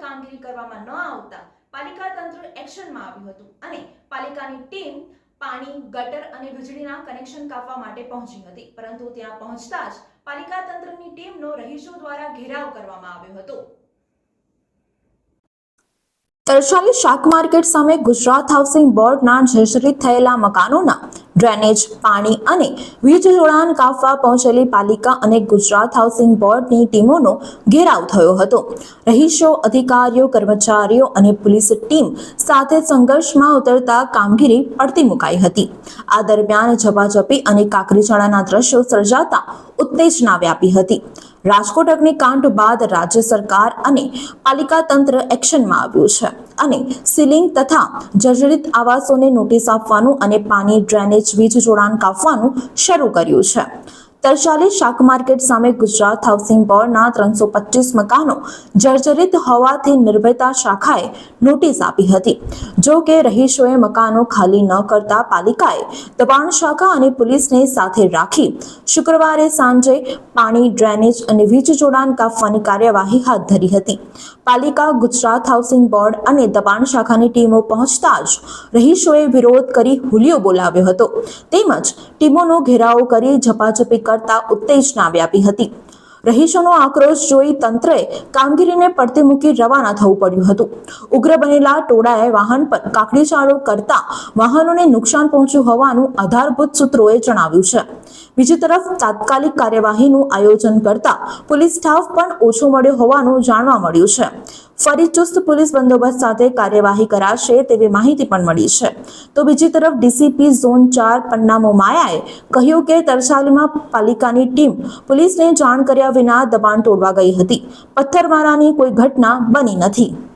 કામગીરી કરવામાં ન આવતા પાલિકા તંત્ર એક્શનમાં આવ્યું હતું અને પાલિકાની ટીમ પાણી, ગટર અને વીજળીના કનેક્શન કાપવા માટે પહોંચી હતી. પરંતુ ત્યાં પહોંચતા જ પાલિકા તંત્રની ટીમનો રહીશો દ્વારા ઘેરાવ કરવામાં આવ્યો હતો. તરસાલી શાક માર્કેટ સામે ગુજરાત હાઉસિંગ બોર્ડના જર્જરિત થયેલા મકાનોના ડ્રેનેજ, પાણી અને વીજ જોડાણ કાપવા પહોંચેલી પાલિકા અને ગુજરાત હાઉસિંગ બોર્ડની ટીમોનો ઘેરાવ થયો હતો. રહીશો, અધિકારીઓ, કર્મચારીઓ અને પોલીસ ટીમ સાથે સંઘર્ષમાં ઉતરતા કામગીરી પડતી મુકાઈ હતી. આ દરમિયાન ઝપાઝપી અને કાકરીચાળાના દ્રશ્યો સર્જાતા ઉત્તેજના વ્યાપી હતી. રાજકોટ અગ્નિકાંડ બાદ રાજ્ય સરકાર અને પાલિકા તંત્ર એક્શનમાં આવ્યું છે અને સીલિંગ તથા જર્જરિત આવાસોને નોટિસ આપવાનું અને પાણી ડ્રેનેજ વીજ જોડાણ કાપવાનું શરૂ કર્યું છે. તરસાલી શાક માર્કેટ સામે ગુજરાત હાઉસિંગ બોર્ડના ત્રણસો પચીસ મકાનો જર્જરિત હોવાથી નિર્ભયતા શાખાએ નોટિસ આપી હતી. જો કે રહીશોએ મકાનો ખાલી ન કરતા પાલિકાએ દબાણ શાખા અને પોલીસને સાથે રાખી શુક્રવારે સાંજે પાણી, ડ્રેનેજ અને વીજ જોડાણ કાપવાની કાર્યવાહી હાથ ધરી હતી. પાલિકા, ગુજરાત હાઉસિંગ બોર્ડ અને દબાણ શાખાની ટીમો પહોંચતા જ રહીશોએ વિરોધ કરી હુલિયો બોલાવ્યો હતો. તેમજ ટીમોનો ઘેરાવો કરી ઝપાઝપી કરતા ઉત્તેજના વ્યાપી હતી. રહીશોનો આક્રોશ જોઈ તંત્રએ કામગીરીને પડતી મૂકી રવાના થવું પડ્યું હતું. ઉગ્ર બનેલા ટોળાએ વાહન પર કાકડીચાળો કરતા વાહનોને નુકસાન પહોંચ્યું હોવાનું આધારભૂત સૂત્રોએ જણાવ્યું છે. બીજી તરફ તાત્કાલિક કાર્યવાહીનું આયોજન કરતા પોલીસ સ્ટાફ પણ ઓછો મળ્યો હોવાનું જાણવા મળ્યું છે. ફરી ચુસ્ત પોલીસ બંદોબસ્ત સાથે કાર્યવાહી કરાશે તેવી માહિતી પણ મળી છે. તો બીજી તરફ ડીસીપી ઝોન ચાર પન્નામો માયાએ કહ્યું કે તરસાલીમાં પાલિકાની ટીમ પોલીસને જાણ કર્યા વિના દબાણ તોડવા ગઈ હતી. પથ્થરમારાની કોઈ ઘટના બની નથી.